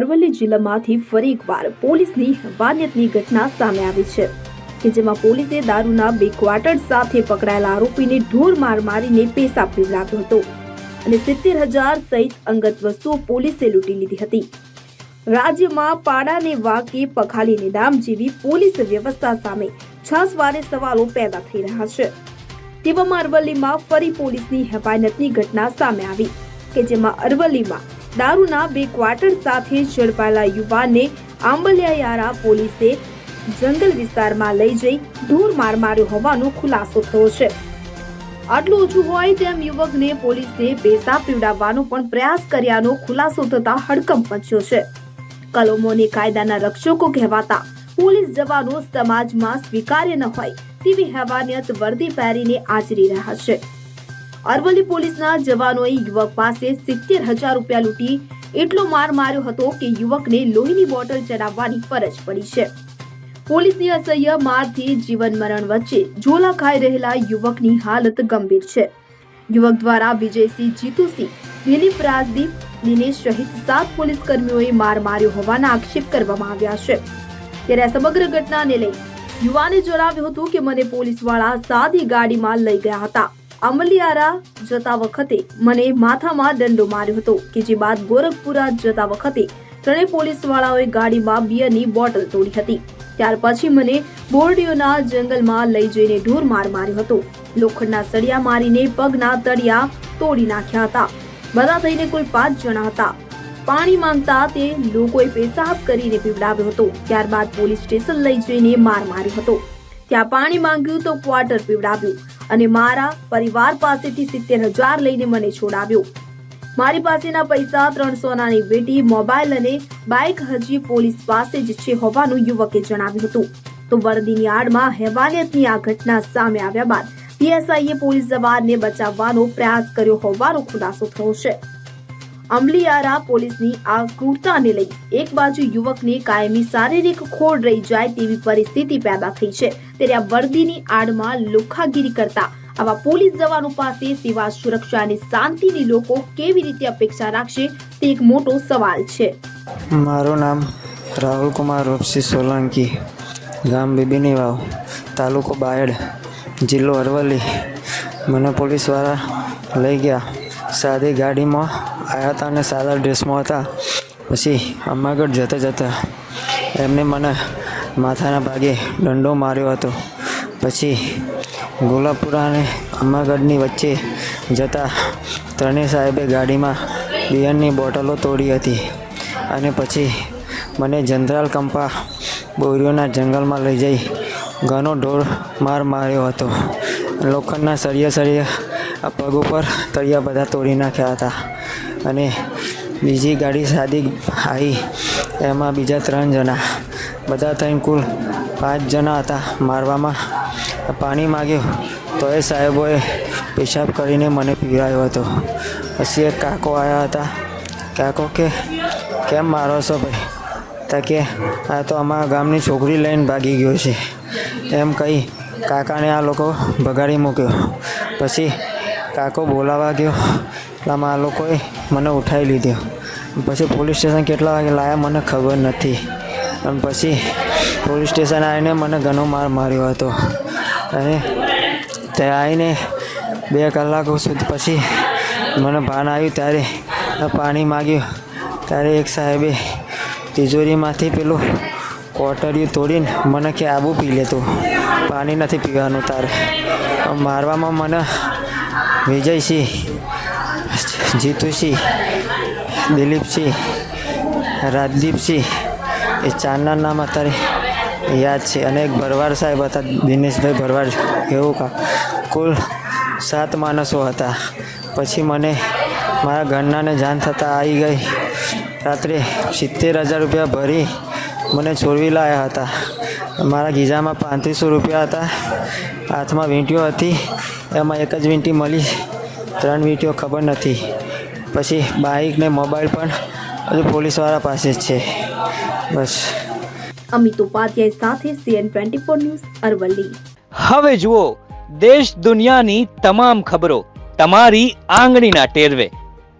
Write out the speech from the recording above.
અરવલ્લી જિલ્લામાંથી ફરી એકવાર પોલીસની હવાનિયતની ઘટના સામે આવી છે કે જેમાં પોલીસે દારૂના બે ક્વાર્ટર સાથે પકડાયેલા આરોપીને ઢોર માર મારીને પેશાબ પીવડાવ્યો હતો અને સિત્તેર હજાર સહિત અંગત વસ્તુઓ પોલીસે લૂંટી લીધી હતી. રાજ્યમાં પાડાને વાકે પખાલીને દામ જેવી પોલીસ વ્યવસ્થા સામે છાસવારે સવાલો પેદા થઈ રહ્યા છે. તેવામાં અરવલ્લીમાં ફરી પોલીસની હેફાયતની ઘટના સામે આવી કે જેમાં અરવલ્લીમાં દારૂના બે ક્વાર્ટર સાથે ઝડપાયેલા યુવાનને આંબલિયાયારા પોલીસે જંગલ વિસ્તારમાં લઈ જઈ ઢોર માર માર્યો હોવાનો ખુલાસો થયો છે. આટલું ઓછું હોય તેમ યુવકને પોલીસે બેસા પીવડાવવાનો પણ પ્રયાસ કર્યાનો ખુલાસો થતા હડકંપ મચ્યો છે. કલમોને કાયદાના રક્ષકો કહેવાતા પોલીસ જવાનો સમાજમાં સ્વીકાર્ય ન હોય તેવી હેવાનિયત વર્દી પહેરીને આચરી રહ્યા છે. અરવલ્લી પોલીસના જવાનોએ યુવક પાસે સિત્તેર હજાર રૂપિયા લૂંટી એટલો માર માર્યો હતો કે યુવકને લોહીની બોટલ ચડાવવાની ફરજ પડી છે. પોલીસની અસહ્ય મારથી જીવન મરણ વચ્ચે ઝોલા ખાઈ રહેલા યુવકની હાલત ગંભીર છે. યુવક દ્વારા વિજયસિંહ, જીતુસિંહ, દિલીપ રાજદીપ, દિનેશ સહિત સાત પોલીસ કર્મીઓએ માર માર્યો હોવાના આક્ષેપ કરવામાં આવ્યા છે. ત્યારે આ સમગ્ર ઘટનાને લઈ યુવાને જણાવ્યું હતું કે મને પોલીસવાળા સાદી ગાડીમાં લઈ ગયા હતા. અમલિયારા જતા વખતે મને માથામાં દંડો માર્યો હતો કે જે બાદ ગોરખપુરા જતા વખતે ત્રણેય પોલીસવાળાઓએ ગાડીમાં બિયરની બોટલ તોડી હતી. ત્યાર પછી મને બોરડીઓના જંગલમાં લઈ જઈને ઢોર માર માર્યો હતો. લોખંડના સળિયા મારીને પગના તળિયા તોડી નાખ્યા હતા. બધા થઈને કુલ પાંચ જણા હતા. પાણી માંગતા તે લોકોએ પેશાબ કરીને પીવડાવ્યો હતો. ત્યારબાદ પોલીસ સ્ટેશન લઈ જઈને માર માર્યો હતો. ત્યાં પાણી માંગ્યું તો ક્વાર્ટર પીવડાવ્યું. અને મારા પરિવાર પાસેથી સિત્તેર હજાર લઈને મને છોડાવ્યો. મારી પાસેના પૈસા ત્રણસો નાની વેટી, મોબાઈલ અને બાઇક હજી પોલીસ પાસે જ છે હોવાનું યુવકે જણાવ્યું હતું. તો વર્દીની આડમાં હેવાનિયતની આ ઘટના સામે આવ્યા બાદ પીએસઆઈએ પોલીસ જવાનને બચાવવાનો પ્રયાસ કર્યો હોવાનો ખુલાસો થયો છે. અમલીયારા પોલીસની આ ક્રૂરતાને લઈ એક બાજુ યુવકને કાયમી શારીરિક ખોડ રહી જાય તેવી પરિસ્થિતિ પેદા થઈ છે. ત્યારે આ વર્દીની આડમાં લુખાગીરી કરતા આવા પોલીસ જવાનો પાસે સેવા સુરક્ષા અને શાંતિની લોકો કેવી રીતે અપેક્ષા રાખશે તે એક મોટો સવાલ છે. મારું નામ રાહુલ કુમાર રૂપસી સોલંકી, ગામ બીબીની વાવ તાલુકો બાયડ, જિલ્લો અરવલ્લી. મને પોલીસવાળા લઈ ગયા. સાદી ગાડીમાં આવ્યા હતા અને સાદા ડ્રેસમાં હતા. પછી અમાગઢ જતા જતા એમને મને માથાના ભાગે દંડો માર્યો હતો. પછી ગોલાપુરા અને અમાગઢની વચ્ચે જતા ત્રણેય સાહેબે ગાડીમાં બિયરની બોટલો તોડી હતી અને પછી મને જંતરાલ કંપા બોરીઓના જંગલમાં લઈ જઈ ઘણો ઢોર માર માર્યો હતો. લોખંડના સળિયા સળિયા આ પગ ઉપર તળિયા બધા તોડી નાખ્યા હતા. અને બીજી ગાડી સાદી આવી. એમાં બીજા ત્રણ જણા. બધા થઈને કુલ પાંચ જણા હતા મારવામાં. પાણી માગ્યું તો એ સાહેબોએ પેશાબ કરીને મને પીવડાવ્યો હતો. પછી એક કાકો આવ્યા હતા. કાકો કે, કેમ મારો છો ભાઈ? તા કે, આ તો અમારા ગામની છોકરી લઈને ભાગી ગયો છે. એમ કહી કાકાને આ લોકો ભગાડી મૂક્યો. પછી કાકો બોલાવા ગયો. એટલામાં આ લોકોએ મને ઉઠાવી લીધો. પછી પોલીસ સ્ટેશન કેટલા વાગે લાયા મને ખબર નથી. અને પછી પોલીસ સ્ટેશન આવીને મને ઘણો માર માર્યો હતો. અને ત્યાં આવીને બે કલાકો સુધી પછી મને ભાન આવ્યું ત્યારે પાણી માગ્યું. ત્યારે એક સાહેબે તિજોરીમાંથી પેલું કોટરિયું તોડીને મને કે આબુ પી લેતું પાણી નથી પીવાનું તારે. મારવામાં મને વિજયસિંહ, જીતુસિંહ, દિલીપસિંહ, રાજદીપસિંહ, એ ચારના નામ અત્યારે યાદ છે. અને એક ભરવાડ સાહેબ હતા, દિનેશભાઈ ભરવાડ એવું કા, કુલ સાત માણસો હતા. પછી મને મારા ઘરનાને જાણ થતાં આવી ગઈ. રાત્રે સિત્તેર હજાર રૂપિયા ભરી મને છોડવી લાવ્યા હતા. મારા ગીઝામાં પાંત્રીસો રૂપિયા હતા. હાથમાં વીંટીઓ હતી. એમાં એક જ વીંટી મળી. ત્રણ વીંટીઓ ખબર નથી. પછી બાઇક ને મોબાઈલ પણ હજુ પોલીસવાળા પાસે જ છે. બસ. અમિત ઉપાધ્યાય સાથે CN twenty four news Aravalli. હવે જુઓ દેશ દુનિયાની તમામ ખબરો તમારી આંગળીના ટેરવે.